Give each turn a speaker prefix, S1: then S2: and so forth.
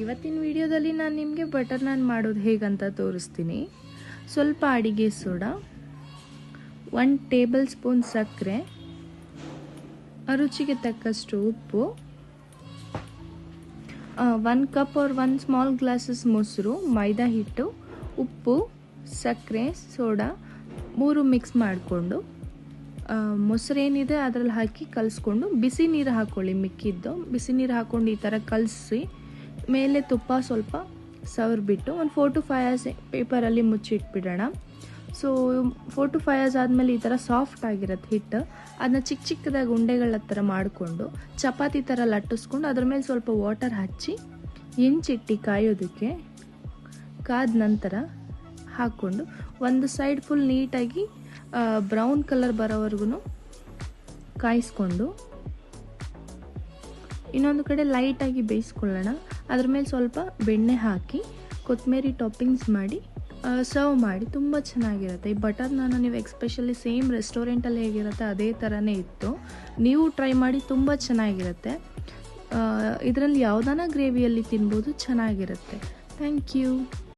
S1: ಇವತ್ತಿನ ವಿಡಿಯೋದಲ್ಲಿ ನಾನು ನಿಮಗೆ ಬಟರ್ ನಾನ್ ಮಾಡೋದು ಹೇಗಂತ ತೋರಿಸ್ತೀನಿ. ಸ್ವಲ್ಪ ಅಡಿಗೆ ಸೋಡಾ ಒನ್ ಟೇಬಲ್ ಸ್ಪೂನ್ ಸಕ್ಕರೆ ರುಚಿಗೆ ತಕ್ಕಷ್ಟು ಉಪ್ಪು one cup or one small glasses ಮೊಸರು, ಮೈದಾ ಹಿಟ್ಟು, ಉಪ್ಪು, ಸಕ್ಕರೆ, ಸೋಡಾ ಮೂರು ಮಿಕ್ಸ್ ಮಾಡಿಕೊಂಡು ಮೊಸರೇನಿದೆ ಅದರಲ್ಲಿ ಹಾಕಿ ಕಲಸ್ಕೊಂಡು, ಬಿಸಿ ನೀರು ಹಾಕ್ಕೊಳ್ಳಿ ಮಿಕ್ಕಿದ್ದು. ಬಿಸಿ ನೀರು ಹಾಕ್ಕೊಂಡು ಈ ಥರ ಕಲಸಿ ಮೇಲೆ ತುಪ್ಪ ಸ್ವಲ್ಪ ಸವರ್ಬಿಟ್ಟು ಒಂದು ಫೋರ್ ಟು ಫೈವ್ ಅವರ್ಸ್ ಪೇಪರಲ್ಲಿ ಮುಚ್ಚಿಟ್ಬಿಡೋಣ. So four to five hours ಆದಮೇಲೆ ಈ ಥರ ಸಾಫ್ಟ್ ಆಗಿರುತ್ತೆ ಹಿಟ್ಟು. ಅದನ್ನ ಚಿಕ್ಕ ಚಿಕ್ಕದಾಗಿ ಉಂಡೆಗಳ ಥರ ಮಾಡಿಕೊಂಡು, ಚಪಾತಿ ಥರ ಲಟ್ಟಿಸ್ಕೊಂಡು ಅದ್ರ ಮೇಲೆ ಸ್ವಲ್ಪ ವಾಟರ್ ಹಚ್ಚಿ ಹೆಂಚಿಟ್ಟು ಕಾಯೋದಕ್ಕೆ ಕಾದ ನಂತರ ಹಾಕ್ಕೊಂಡು ಒಂದು ಸೈಡ್ ಫುಲ್ ನೀಟಾಗಿ ಬ್ರೌನ್ ಕಲರ್ ಬರೋವರೆಗೂ ಕಾಯಿಸ್ಕೊಂಡು ಇನ್ನೊಂದು ಕಡೆ ಲೈಟಾಗಿ ಬೇಯಿಸ್ಕೊಳ್ಳೋಣ. ಅದ್ರ ಮೇಲೆ ಸ್ವಲ್ಪ ಬೆಣ್ಣೆ ಹಾಕಿ, ಕೊತ್ತಂಬರಿ ಟಾಪಿಂಗ್ಸ್ ಮಾಡಿ ಸರ್ವ್ ಮಾಡಿ. ತುಂಬ ಚೆನ್ನಾಗಿರುತ್ತೆ. ಈ ಬಟರ್ ನಾನು ನೀವು ಎಕ್ಸ್ಪೆಷಲಿ ಸೇಮ್ ರೆಸ್ಟೋರೆಂಟಲ್ಲಿ ಹೇಗಿರುತ್ತೆ ಅದೇ ಥರನೇ ಇತ್ತು. ನೀವು ಟ್ರೈ ಮಾಡಿ ತುಂಬ ಚೆನ್ನಾಗಿರುತ್ತೆ. ಇದರಲ್ಲಿ ಯಾವುದಾನ ಗ್ರೇವಿಯಲ್ಲಿ ತಿನ್ಬೋದು, ಚೆನ್ನಾಗಿರುತ್ತೆ. Thank you